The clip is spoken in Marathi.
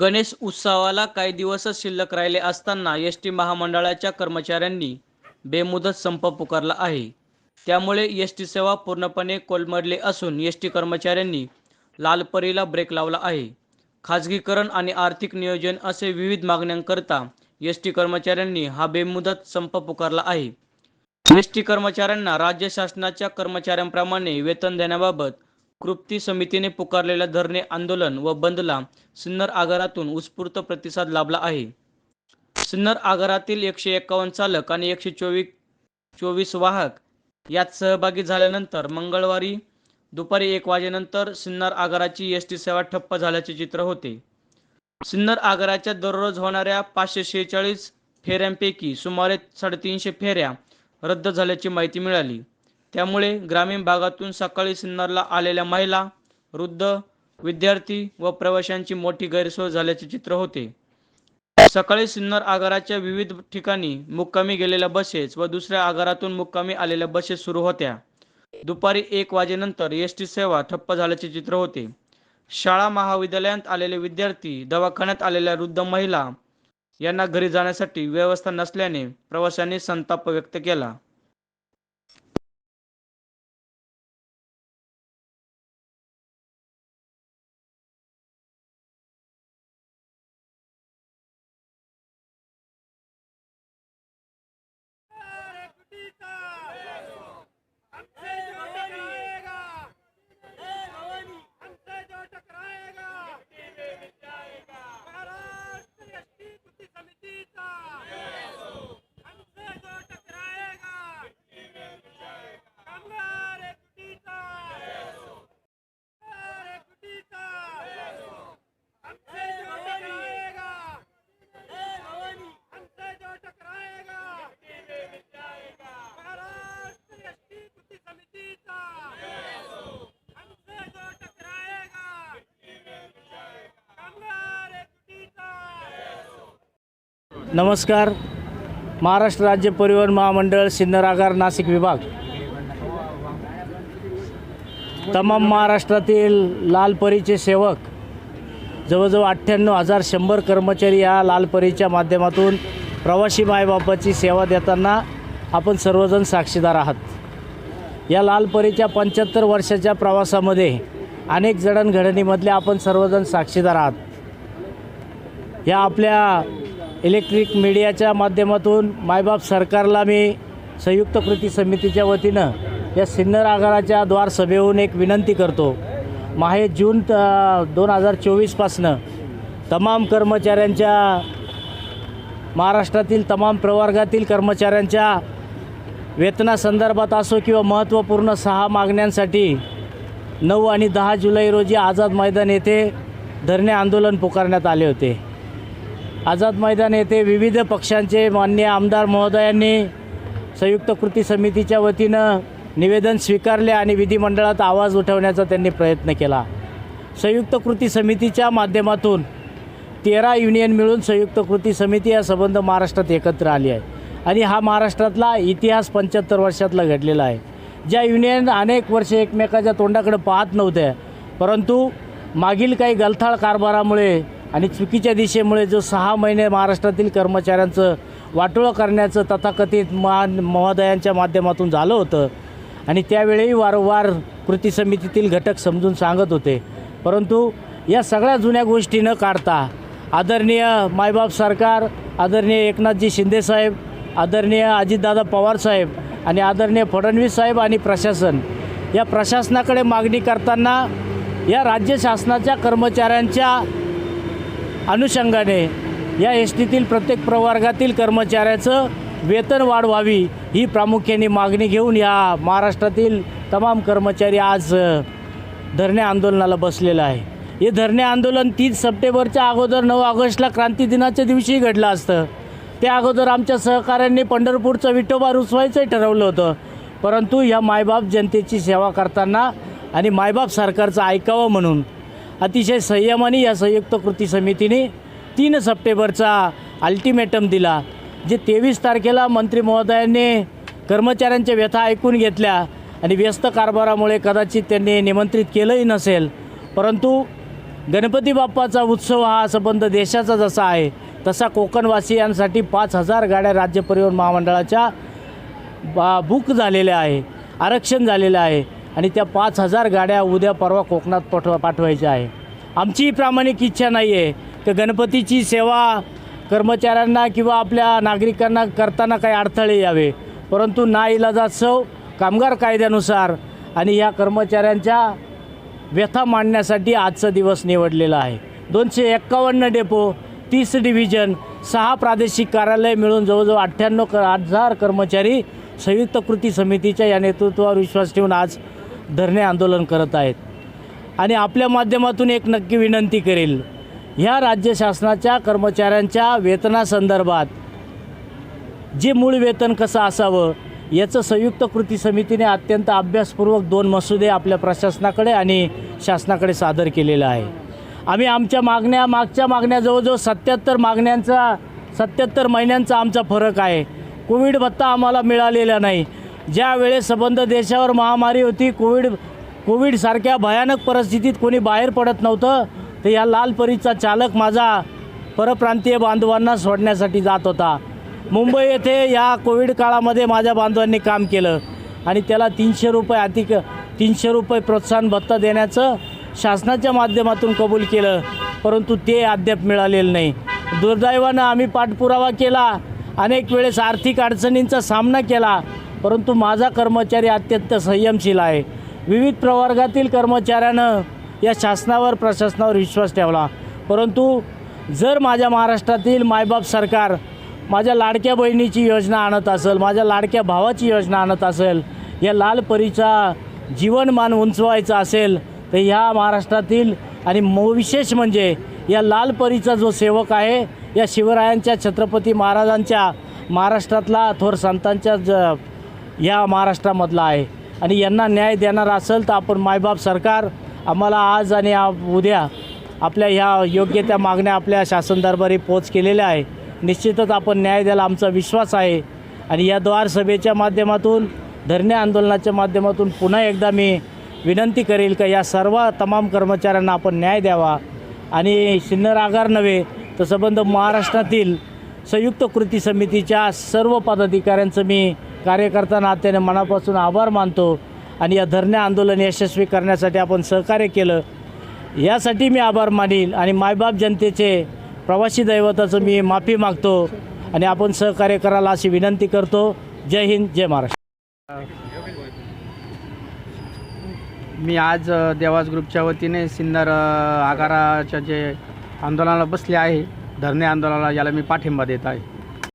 गणेश उत्सवाला काही दिवसच शिल्लक राहिले असताना एस टी महामंडळाच्या कर्मचाऱ्यांनी बेमुदत संप पुकारला आहे. त्यामुळे एस टी सेवा पूर्णपणे कोलमडली असून एस टी कर्मचाऱ्यांनी लालपरीला ब्रेक लावला आहे. खाजगीकरण आणि आर्थिक नियोजन असे विविध मागण्यांकरता एस टी कर्मचाऱ्यांनी हा बेमुदत संप पुकारला आहे. एस टी कर्मचाऱ्यांना राज्य शासनाच्या कर्मचाऱ्यांप्रमाणे वेतन देण्याबाबत कृप्ती समितीने पुकारलेल्या धरणे आंदोलन व बंदला सिन्नर आगारातून उत्स्फूर्त प्रतिसाद लाभला आहे. सिन्नर आगारातील एकशे एकावन्न चालक आणि एकशे चोवीस चोवीस वाहक यात सहभागी झाल्यानंतर मंगळवारी दुपारी एक वाजेनंतर सिन्नर आगाराची एस टी सेवा ठप्प झाल्याचे चित्र होते. सिन्नर आगाराच्या दररोज होणाऱ्या पाचशे शेहेचाळीस फेऱ्यांपैकी सुमारे साडेतीनशे फेऱ्या रद्द झाल्याची माहिती मिळाली. त्यामुळे ग्रामीण भागातून सकाळी सिन्नरला आलेल्या महिला वृद्ध विद्यार्थी व प्रवाशांची मोठी गैरसोय झाल्याचे चित्र होते. सकाळी सिन्नर आगाराच्या विविध ठिकाणी मुक्कामी गेलेल्या बसेस व दुसऱ्या आगारातून मुक्कामी आलेल्या बसेस सुरू होत्या. दुपारी एक वाजेनंतर एस टी सेवा ठप्प झाल्याचे चित्र होते. शाळा महाविद्यालयात आलेले विद्यार्थी दवाखान्यात आलेल्या वृद्ध महिला यांना घरी जाण्यासाठी व्यवस्था नसल्याने प्रवाशांनी संताप व्यक्त केला हमसे जो टकराएगा हमसे जो टकराएगा महाराष्ट्र एसटी कृती समितीचा हमसे जो टकराएगा कामगार एकटीचा कामगार एकटीचा हमसे जो टकराएगा हमसे जो टकराएगा महाराष्ट्र एसटी कृती समितीचा हमसे जो टकराएगा कामगार एकटीचा नमस्कार. महाराष्ट्र राज्य परिवहन महामंडळ सिन्नर आगार नाशिक विभाग. तमाम महाराष्ट्रातील लालपरीचे सेवक जवळजवळ अठ्ठ्याण्णव हजार शंभर कर्मचारी या लालपरीच्या माध्यमातून प्रवासी मायबापाची सेवा देताना आपण सर्वजण साक्षीदार आहात. या लालपरीच्या पंच्याहत्तर वर्षाच्या प्रवासामध्ये अनेक जडणघडणीमधले आपण सर्वजण साक्षीदार आहात. या आपल्या इलेक्ट्रिक मीडियाच्या माध्यमातून मायबाप सरकारला मी संयुक्त कृती समितीच्या वतीनं या सिन्नर आगाराच्या द्वारसभेहून एक विनंती करतो. माहे जून दोन हजार चोवीसपासनं तमाम कर्मचाऱ्यांच्या महाराष्ट्रातील तमाम प्रवर्गातील कर्मचाऱ्यांच्या वेतनासंदर्भात असो किंवा महत्त्वपूर्ण सहा मागण्यांसाठी नऊ आणि दहा जुलै रोजी आझाद मैदान येथे धरणे आंदोलन पुकारण्यात आले होते. आझाद मैदान येथे विविध पक्षांचे मान्य आमदार महोदयांनी संयुक्त कृती समितीच्या वतीनं निवेदन स्वीकारले आणि विधिमंडळात आवाज उठवण्याचा त्यांनी प्रयत्न केला. संयुक्त कृती समितीच्या माध्यमातून तेरा युनियन मिळून संयुक्त कृती समिती या संबंध महाराष्ट्रात एकत्र आली आहे आणि हा महाराष्ट्रातला इतिहास पंच्याहत्तर वर्षातला घडलेला आहे. ज्या युनियन अनेक वर्ष एकमेकाच्या तोंडाकडे पाहत नव्हत्या परंतु मागील काही गलथाळ कारभारामुळे आणि चुकीच्या दिशेमुळे जो सहा महिने महाराष्ट्रातील कर्मचाऱ्यांचं वाटोळं करण्याचं तथाकथित मान महोदयांच्या माध्यमातून झालं होतं. आणि त्यावेळी वारंवार कृती समितीतील घटक समजून सांगत होते. परंतु या सगळ्या जुन्या गोष्टी न काढता आदरणीय मायबाप सरकार आदरणीय एकनाथजी शिंदेसाहेब आदरणीय अजितदादा पवारसाहेब आणि आदरणीय फडणवीस साहेब आणि प्रशासन या प्रशासनाकडे मागणी करताना या राज्य शासनाच्या कर्मचाऱ्यांच्या अनुषंगाने या एस टीतील प्रत्येक प्रवर्गातील कर्मचाऱ्याचं वेतन वाढ व्हावी ही प्रामुख्याने मागणी घेऊन या महाराष्ट्रातील तमाम कर्मचारी आज धरणे आंदोलनाला बसलेलं आहे. हे धरणे आंदोलन तीन सप्टेंबरच्या अगोदर नऊ ऑगस्टला क्रांती दिनाच्या दिवशी घडलं असतं. त्या अगोदर आमच्या सहकाऱ्यांनी पंढरपूरचं विठोबा रुसवायचंही ठरवलं होतं. परंतु ह्या मायबाप जनतेची सेवा करताना आणि मायबाप सरकारचं ऐकावं म्हणून अतिशय संयमाने या संयुक्त कृती समितीने तीन सप्टेंबरचा अल्टिमेटम दिला जे तेवीस तारखेला मंत्री महोदयांनी कर्मचाऱ्यांच्या व्यथा ऐकून घेतल्या आणि व्यस्त कारभारामुळे कदाचित त्यांनी निमंत्रित केलंही नसेल. परंतु गणपती बाप्पाचा उत्सव हा संबंध देशाचा जसा आहे तसा कोकणवासियांसाठी पाच हजार गाड्या राज्य परिवहन महामंडळाच्या बा बुक झालेल्या आहे आरक्षण झालेलं आहे. आणि त्या पाच हजार गाड्या उद्या परवा कोकणात पाठवा पाठवायच्या आहे. आमची प्रामाणिक इच्छा नाही आहे तर गणपतीची सेवा कर्मचाऱ्यांना किंवा आपल्या नागरिकांना करताना काही अडथळे यावे. परंतु नाईलाजास्तव कामगार कायद्यानुसार आणि या कर्मचाऱ्यांच्या व्यथा मांडण्यासाठी आजचा दिवस निवडलेला आहे. दोनशे एक्कावन्न डेपो तीस डिव्हिजन सहा प्रादेशिक कार्यालय मिळून जवळजवळ अठ्ठ्याण्णव क हजार कर्मचारी संयुक्त कृती समितीच्या या नेतृत्वावर विश्वास ठेवून आज धरणे आंदोलन करत आहेत. आणि आपल्या माध्यमातून एक नक्की विनंती करेल ह्या राज्य शासनाच्या कर्मचाऱ्यांच्या वेतनासंदर्भात जे मूळ वेतन कसं असावं याचं संयुक्त कृती समितीने अत्यंत अभ्यासपूर्वक दोन मसुदे आपल्या प्रशासनाकडे आणि शासनाकडे सादर केलेलं आहे. आम्ही आमच्या मागण्या मागच्या मागण्या जवळजवळ सत्याहत्तर मागण्यांचा सत्याहत्तर महिन्यांचा आमचा फरक आहे. कोविड भत्ता आम्हाला मिळालेला नाही. ज्या वेळेस संबंध देशावर महामारी होती कोविड कोविडसारख्या भयानक परिस्थितीत कोणी बाहेर पडत नव्हतं तर या लाल परीचा चालक माझा परप्रांतीय बांधवांना सोडण्यासाठी जात होता. मुंबई येथे या कोविड काळामध्ये माझ्या बांधवांनी काम केलं आणि त्याला तीनशे रुपये अधिक तीनशे रुपये प्रोत्साहन भत्ता देण्याचं शासनाच्या माध्यमातून कबूल केलं परंतु ते अद्याप मिळालेलं नाही. दुर्दैवानं आम्ही पाठपुरावा केला अनेक वेळेस आर्थिक अडचणींचा सामना केला परंतु माझा कर्मचारी अत्यंत संयमशील आहे. विविध प्रवर्गातील कर्मचाऱ्यानं या शासनावर प्रशासनावर विश्वास ठेवला. परंतु जर माझ्या महाराष्ट्रातील मायबाप सरकार माझ्या लाडक्या बहिणीची योजना आणत असेल माझ्या लाडक्या भावाची योजना आणत असेल या लालपरीचा जीवनमान उंचवायचं असेल तर ह्या महाराष्ट्रातील आणि मो विशेष म्हणजे या लालपरीचा जो सेवक आहे या शिवरायांच्या छत्रपती महाराजांच्या महाराष्ट्रातला थोर संतांच्या ज या महाराष्ट्रामधला आहे. आणि यांना न्याय देणार असेल तर आपण मायबाप सरकार आम्हाला आज आणि उद्या आपल्या ह्या योग्य त्या मागण्या आपल्या शासन दरबारी पोच केलेल्या आहे. निश्चितच आपण न्याय द्यायला आमचा विश्वास आहे. आणि या द्वार सभेच्या माध्यमातून धरणे आंदोलनाच्या माध्यमातून पुन्हा एकदा मी विनंती करेल का या सर्व तमाम कर्मचाऱ्यांना आपण न्याय द्यावा. आणि सिन्नर आगार नव्हे तर संबंध महाराष्ट्रातील संयुक्त कृती समितीच्या सर्व पदाधिकाऱ्यांचं मी कार्यकर्ता नात्याने मनापासून आभार मानतो आणि या धरणे आंदोलन यशस्वी करण्यासाठी आपण सहकार्य केलं. यासाठी मी आभार मानील आणि मायबाप जनतेचे प्रवासी दैवताचं मी माफी मागतो आणि आपण सहकार्य करायला अशी विनंती करतो. जय हिंद जय महाराष्ट्र. मी आज देवास ग्रुपच्या वतीने सिन्नर आगाराच्या जे आंदोलनाला बसले आहे धरणे आंदोलनाला याला मी पाठिंबा देत आहे.